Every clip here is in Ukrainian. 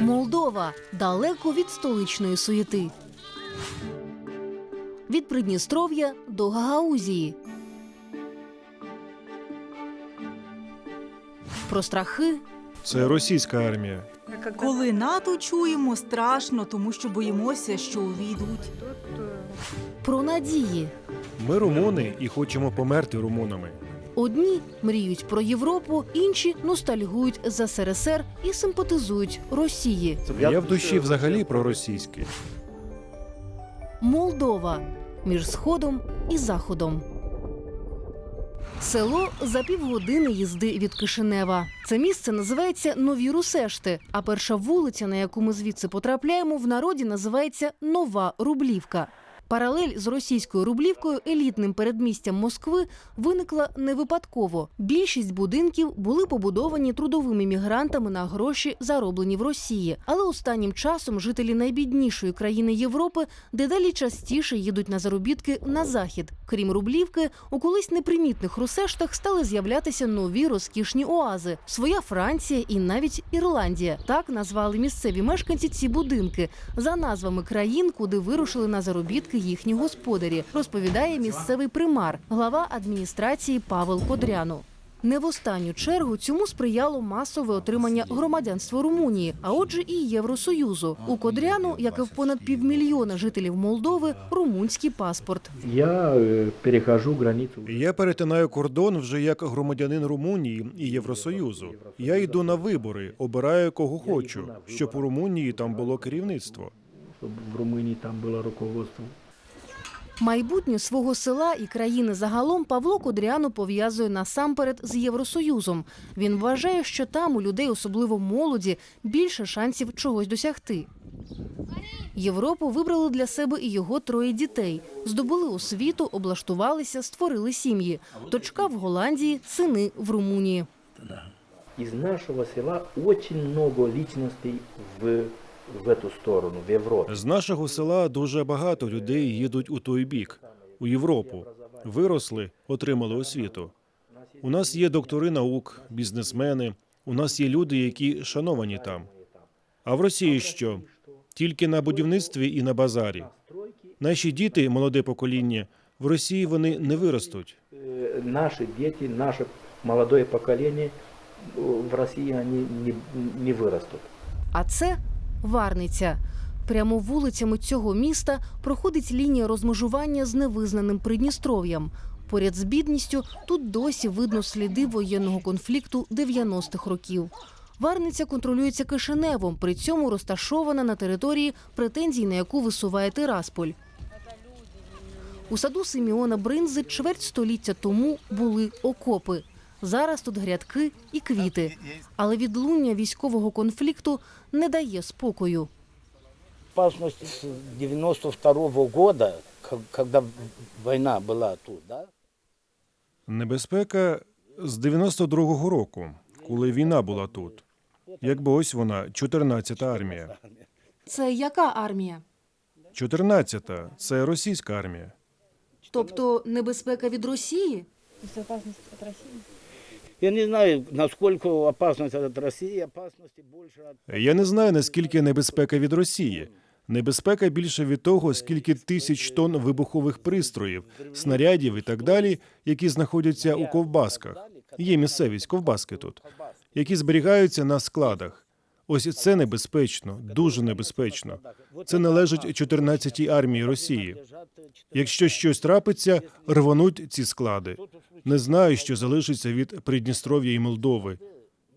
Молдова далеко від столичної суєти. Від Придністров'я до Гагаузії. Про страхи, Це російська армія. Коли НАТО чуємо, страшно, тому що боїмося, що увійдуть. про надії. Ми румуни і хочемо померти румунами. Одні мріють про Європу, інші ностальгують з СРСР і симпатизують Росії. Я в душі взагалі проросійський. Молдова між сходом і заходом. Село за півгодини їзди від Кишинева. Це місце називається Нові Русешти. А перша вулиця, на яку ми звідси потрапляємо, в народі називається Нова Рублівка. Паралель з російською рублівкою елітним передмістям Москви виникла не випадково. Більшість будинків були побудовані трудовими мігрантами на гроші, зароблені в Росії. Але останнім часом жителі найбіднішої країни Європи дедалі частіше їдуть на заробітки на захід. Крім рублівки, у колись непримітних русештах стали з'являтися нові розкішні оази: своя Франція і навіть Ірландія. Так назвали місцеві мешканці ці будинки за назвами країн, куди вирушили на заробітки їхні господарі, розповідає місцевий примар, глава адміністрації Павел Кодряну. Не в останню чергу цьому сприяло масове отримання громадянства Румунії, а отже, і Євросоюзу. У Кодряну, як і в понад півмільйона жителів Молдови, румунський паспорт. Я э, перехожу границу. Я перетинаю кордон вже як громадянин Румунії і Євросоюзу. Я йду на вибори, обираю кого хочу, щоб у Румунії там було керівництво. Чтобы в Румынии там было руководство. Майбутнє свого села і країни загалом Павло Кудряну пов'язує насамперед з Євросоюзом. Він вважає, що там у людей, особливо молоді, більше шансів чогось досягти. Європу вибрали для себе і його троє дітей. Здобули освіту, облаштувалися, створили сім'ї. Дочка в Голландії, сини в Румунії. Из нашего села очень много личностей в, в эту сторону, в Европу. З нашого села дуже багато людей їдуть у той бік, у Європу. Виросли, отримали освіту. У нас є доктори наук, бізнесмени. У нас є люди, які шановані там. А в Росії що? Тільки на будівництві і на базарі. Наші діти, молоде покоління, в Росії вони не виростуть. Э, Наши дети, наше молодое поколение э, в России они не, не вырастут. А це Варниця. Прямо вулицями цього міста проходить лінія розмежування з невизнаним Придністров'ям. Поряд з бідністю тут досі видно сліди воєнного конфлікту 90-х років. Варниця контролюється Кишиневом, при цьому розташована на території, претензій на яку висуває Тирасполь. У саду Симеона Бринзи чверть століття тому були окопи. Зараз тут грядки і квіти. Але відлуння військового конфлікту не дає спокою. опасность с 92 года, ко- когда война была тут, да? Небезпека з 92-го року, коли війна була тут. Якби ось вона, 14-та армія. Це яка армія? 14-та – це російська армія. Тобто небезпека від Росії? Я не знаю, наскільки опасність від Росії, опасності більше від... Я не знаю, наскільки небезпека від Росії. Небезпека більше від того, скільки тисяч тонн вибухових пристроїв, снарядів і так далі, які знаходяться у ковбасках. Є місцевість ковбаски тут, які зберігаються на складах. Ось це небезпечно, дуже небезпечно. Це належить 14-й армії Росії. Якщо щось трапиться, рвануть ці склади. Не знаю, що залишиться від Придністров'я і Молдови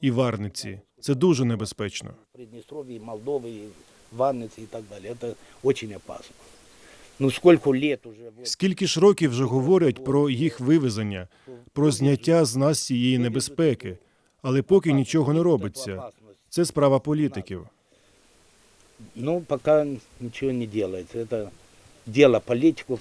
і Варниці. Це дуже небезпечно. Приднестровье, Молдовы, и Ванницы и так далее. Это очень опасно. Ну сколько лет уже... вот, Скільки ж років вже говорять про їх вивезення, про зняття з нас цієї небезпеки, але поки нічого не робиться. Це справа політиків. Ну, пока ничего не делается. Это дело политиков.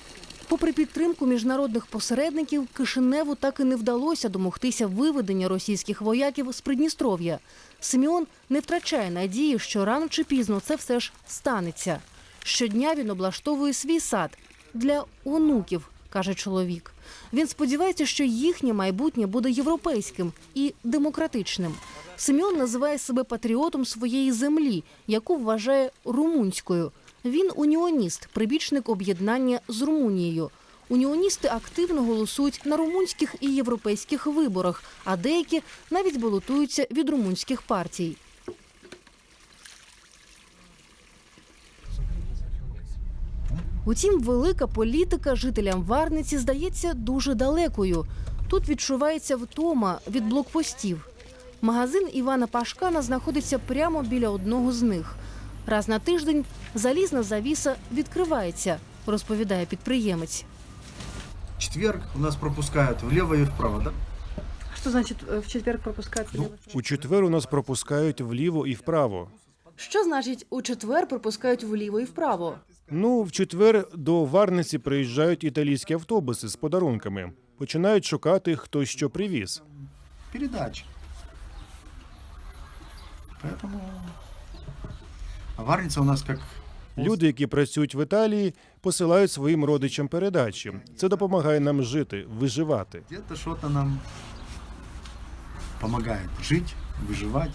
Попри підтримку міжнародних посередників, Кишиневу так і не вдалося домогтися виведення російських вояків з Придністров'я. Симеон не втрачає надії, що рано чи пізно це все ж станеться. Щодня він облаштовує свій сад для онуків, каже чоловік. Він сподівається, що їхнє майбутнє буде європейським і демократичним. Симеон називає себе патріотом своєї землі, яку вважає румунською. Він уніоніст, прибічник об'єднання з Румунією. Уніоністи активно голосують на румунських і європейських виборах, а деякі навіть балотуються від румунських партій. Утім, велика політика жителям Варниці здається дуже далекою. Тут відчувається втома від блокпостів. Магазин Івана Пашкана знаходиться прямо біля одного з них. Раз на тиждень залізна завіса відкривається, розповідає підприємець. четверг у нас пропускают влево и вправо, да? Что значит э, в четверг пропускать влево? У четвер у нас пропускають вліво і вправо. Що значить у четвер пропускають вліво і вправо? Ну, в четвер до Варниці приїжджають італійські автобуси з подарунками. Починають шукати, хто що привіз. Передача. Поэтому... А Варница у нас как... Люди, які працюють в Італії, посилають своїм родичам передачі. Це допомагає нам жити, виживати. Где-то что-то нам помогает жить, выживать.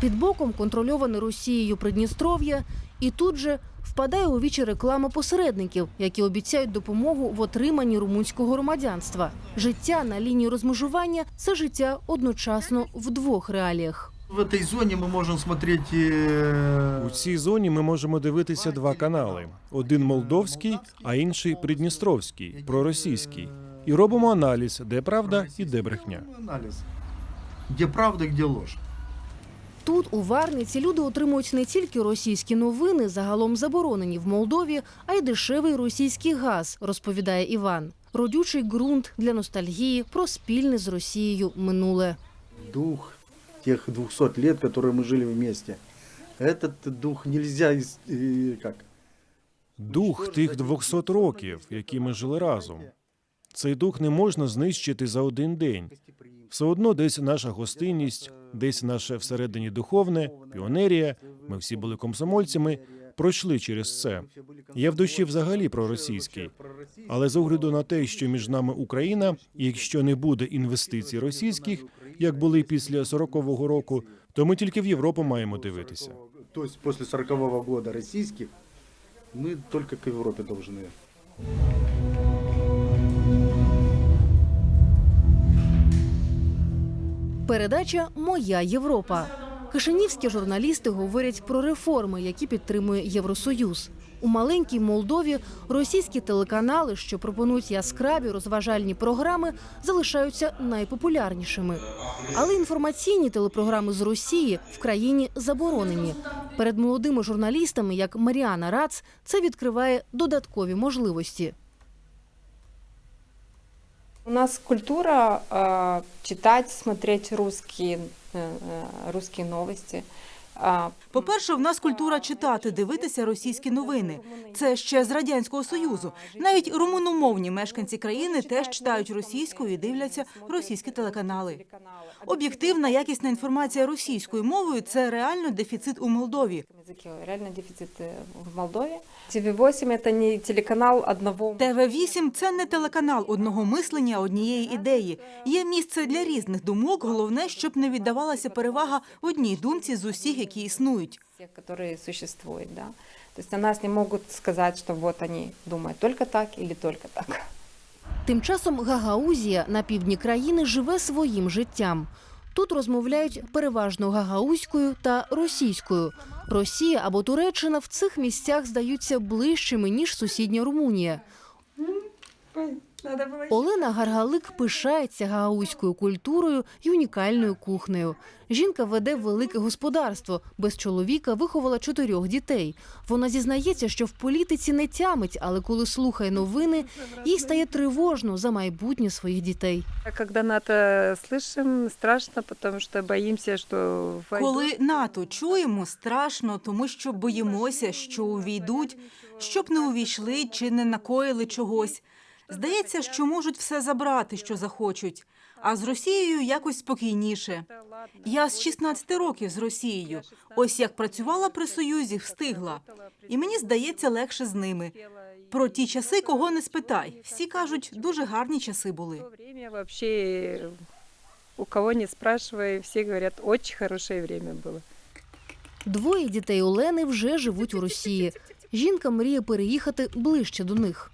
Під боком контрольоване Росією Придністров'я, і тут же впадає у вічі реклама посередників, які обіцяють допомогу в отриманні румунського громадянства. Життя на лінії розмежування це життя одночасно в двох реаліях. В этой зоне мы можем смотреть... э, У цій зоні ми можемо дивитися два канали: один молдовський, а інший придністровський, проросійський. І робимо аналіз, де правда і де брехня. Анализ. Где правда, где ложь. Тут у Варниці люди отримують не тільки російські новини, загалом заборонені в Молдові, а й дешевий російський газ, розповідає Іван. Родючий ґрунт для ностальгії про спільне з Росією минуле. Дух тех 200 лет, которые мы жили вместе. Этот дух нельзя... из- э, Как? Дух тих 200 років, які ми жили разом. Цей дух не можна знищити за один день. Все одно десь наша гостинність, десь наше всередині духовне, піонерія. Ми всі були комсомольцями, пройшли через це. Я в душі взагалі проросійський. Але з огляду на те, що між нами Україна, і якщо не буде інвестицій російських, як були після 40-го року, то ми тільки в Європу маємо дивитися. То есть после 40 года российских мы только к Европе должны. Передача Моя Європа. Кишинівські журналісти говорять про реформи, які підтримує Євросоюз. У маленькій Молдові російські телеканали, що пропонують яскраві розважальні програми, залишаються найпопулярнішими. Але інформаційні телепрограми з Росії в країні заборонені. Перед молодими журналістами, як Маріана Рац, це відкриває додаткові можливості. У нас культура э, читать, смотреть русские, э, э, русские новости. А, По-перше, в нас культура читати, дивитися російські новини. Це ще з радянського союзу. Навіть румуномовні мешканці країни теж читають російською і дивляться російські телеканали. Об'єктивна якісна інформація російською мовою це реально дефіцит у Молдові. языке реально дефицит э, в Молдове. ТВ-8 это не телеканал одного... ТВ-8 – це не телеканал одного мислення, однієї ідеї. Є місце для різних думок. Головне, щоб не віддавалася перевага одній думці з усіх, які існують. всех, которые существуют, да. То есть нас не могут сказать, что вот они думают только так или только так. Тим часом Гагаузія на півдні країни живе своїм життям. Тут розмовляють переважно гагаузькою та російською. Росія або Туреччина в цих місцях здаються ближчими ніж сусідня Румунія. Олена Гаргалик пишається гагаузькою культурою і унікальною кухнею. Жінка веде велике господарство. Без чоловіка виховала чотирьох дітей. Вона зізнається, що в політиці не тямить, але коли слухає новини, їй стає тривожно за майбутнє своїх дітей. Когда НАТО слышим, страшно, потому что боимся, что войдут. Коли НАТО чуємо, страшно, тому що боїмося, що увійдуть, щоб не увійшли чи не накоїли чогось. Здається, що можуть все забрати, що захочуть. А з Росією якось спокійніше. Я з 16 років з Росією. Ось як працювала при Союзі, встигла. І мені здається легше з ними. Про ті часи кого не спитай. Всі кажуть, дуже гарні часи були. У кого не спрашивая, все говорят, очень хорошее время было. Двоє дітей Олени вже живуть у Росії. Жінка мріє переїхати ближче до них.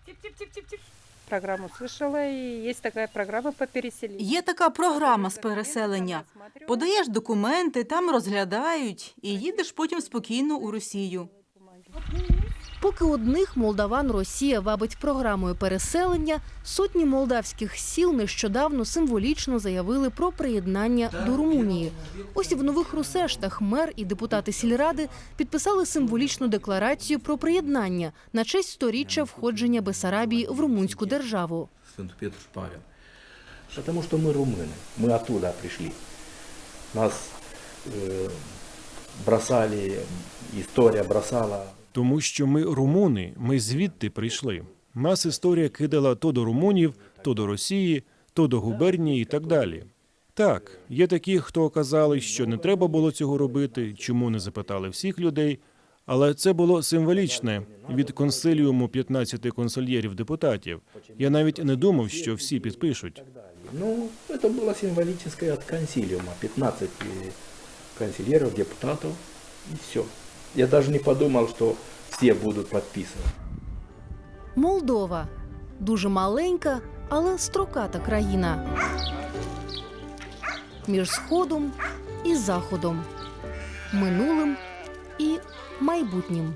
Программу слышала, и есть такая программа по переселению. Є така програма з переселення. Подаєш документи, там розглядають і їдеш потім спокійно у Росію. Поки одних молдаван Росія вабить програмою переселення, сотні молдавських сіл нещодавно символічно заявили про приєднання до Румунії. Ось і в нових Русештах мер і депутати сільради підписали символічну декларацію про приєднання на честь сторіччя входження Бесарабії в румунську державу. Свято Петр Павел. Потому что мы румыны, мы оттуда пришли. Нас э, бросали, история бросала Тому що ми румуни, ми звідти прийшли. Нас історія кидала то до румунів, то до Росії, то до губернії і так далі. Так, є такі, хто казали, що не треба було цього робити, чому не запитали всіх людей. Але це було символічне від консиліуму 15 консольєрів депутатів. Я навіть не думав, що всі підпишуть. Ну, это было символическое от консилиума. 15 консильеров, депутатов, и все. Я даже не подумал, что все будут подписаны. Молдова дуже маленька, але строката країна. Між сходом і заходом, минулим і майбутнім.